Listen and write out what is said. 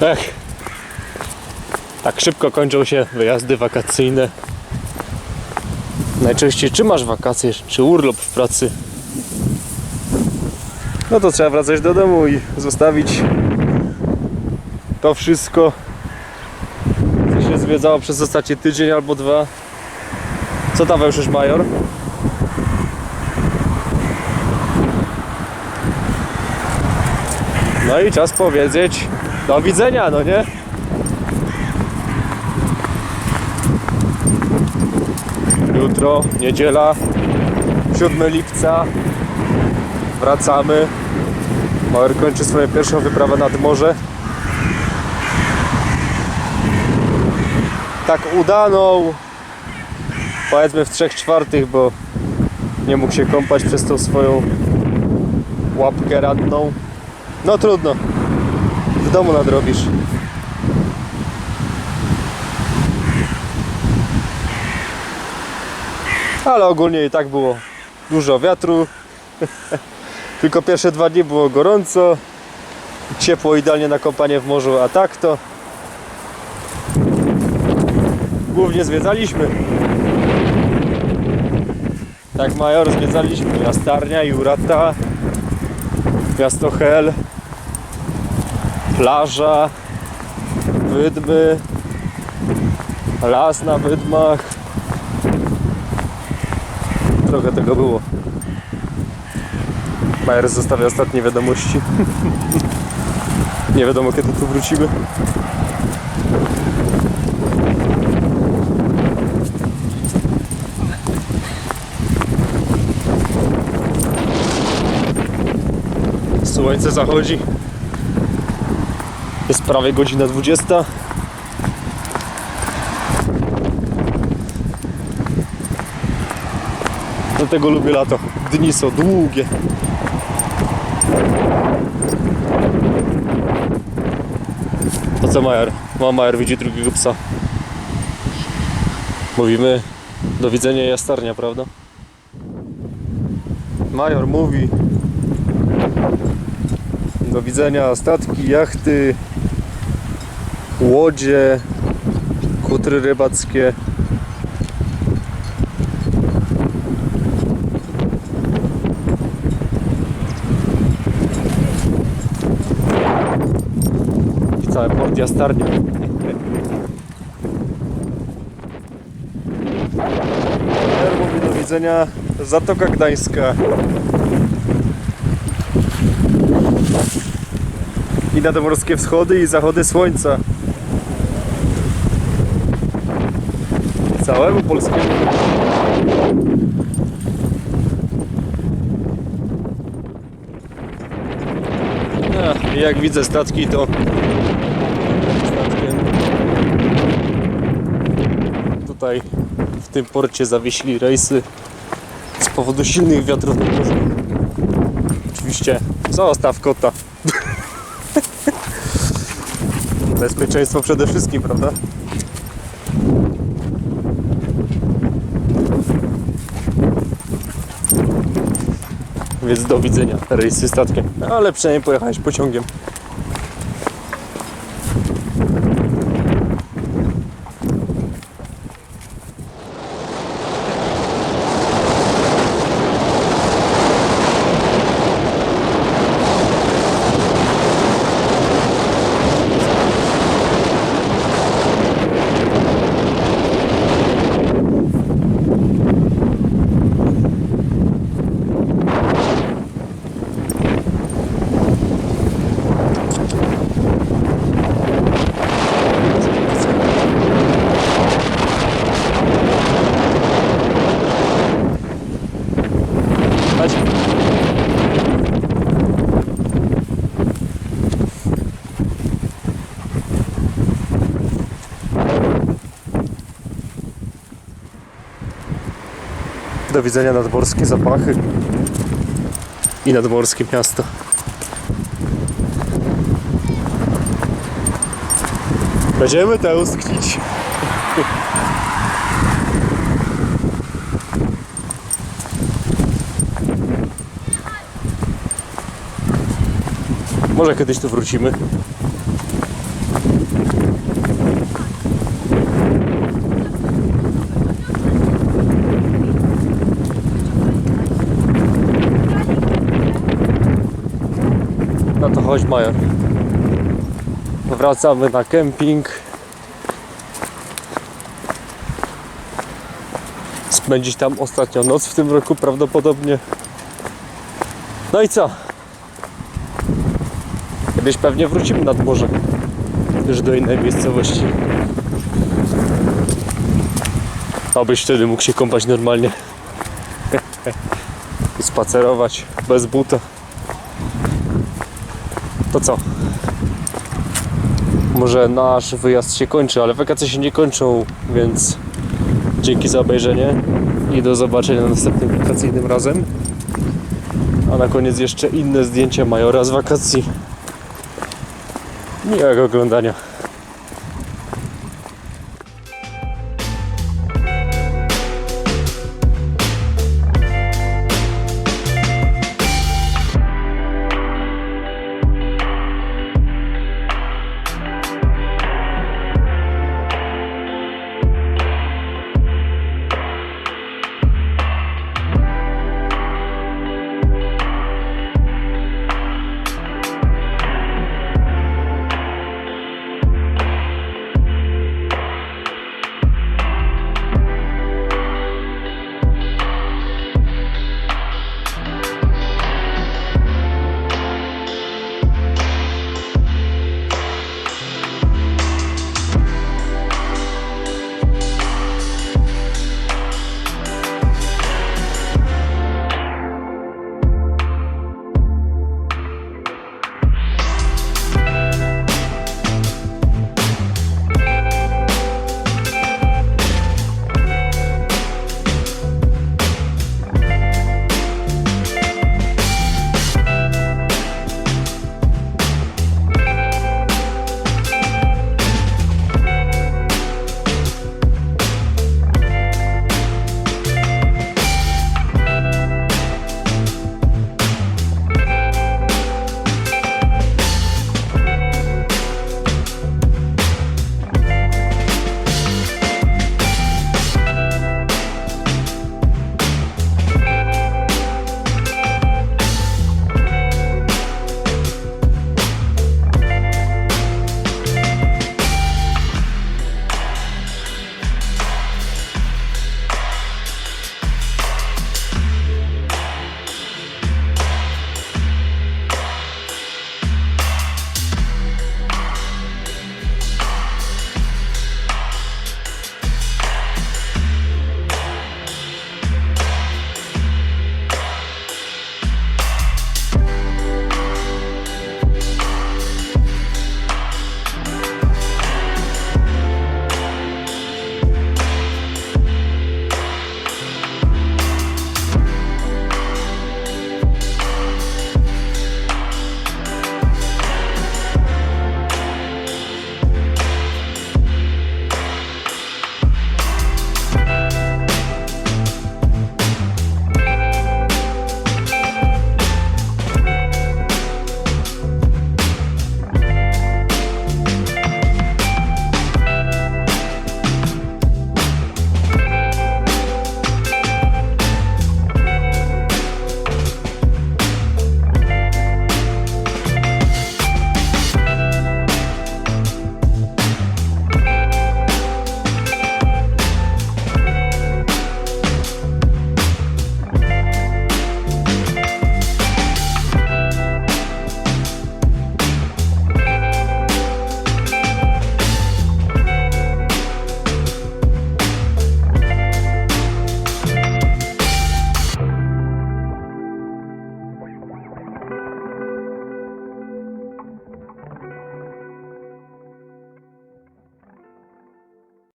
Ech. Tak szybko kończą się wyjazdy wakacyjne. Najczęściej czy masz wakacje, czy urlop w pracy. No to trzeba wracać do domu i zostawić to wszystko, co się zwiedzało przez ostatni tydzień albo dwa. Co tam już major? No i czas powiedzieć do widzenia, no nie? Jutro, niedziela, 7 lipca. Wracamy. Mauer kończy swoją pierwszą wyprawę nad morze. Tak udaną, powiedzmy w 3 czwartych, bo nie mógł się kąpać przez tą swoją łapkę radną. No trudno. W domu nadrobisz. Ale ogólnie i tak było dużo wiatru. Tylko pierwsze dwa dni było gorąco. Ciepło idealnie na kąpanie w morzu, a tak to głównie zwiedzaliśmy. Tak Major zwiedzaliśmy Jastarnia, Jurata, miasto Hel, plaża, wydmy, las na wydmach. Trochę tego było. Majer zostawia ostatnie wiadomości. Nie wiadomo kiedy tu wrócimy. Słońce zachodzi. Jest prawie godzina 20. Dlatego lubię lato. Dni są długie. To co Majer? Ma Majer widzi drugiego psa. Mówimy do widzenia jastarnia, prawda? Major mówi do widzenia statki, jachty, łodzie, kutry rybackie. I cały port jastarnia. Major mówi do widzenia Zatoka Gdańska. i nadmorskie wschody i zachody słońca. Całemu polskiemu. Jak widzę statki, to statkiem tutaj w tym porcie zawiesili rejsy z powodu silnych wiatrów na morzu. Oczywiście zostaw kota. Bezpieczeństwo przede wszystkim, prawda? Więc do widzenia rejsy statkiem. Ale przynajmniej pojechałeś pociągiem. Do widzenia nadmorskie zapachy i nadmorskie miasto. Będziemy tęsknić. Może kiedyś tu wrócimy. Chodź Major. Wracamy na kemping. Spędzić tam ostatnią noc w tym roku prawdopodobnie. No i co? Kiedyś pewnie wrócimy nad morze. Już do innej miejscowości. Abyś wtedy mógł się kąpać normalnie. I spacerować bez buta. To co? Może nasz wyjazd się kończy, ale wakacje się nie kończą, więc dzięki za obejrzenie i do zobaczenia następnym wakacyjnym razem. A na koniec jeszcze inne zdjęcia Majora z wakacji. Miłego oglądania.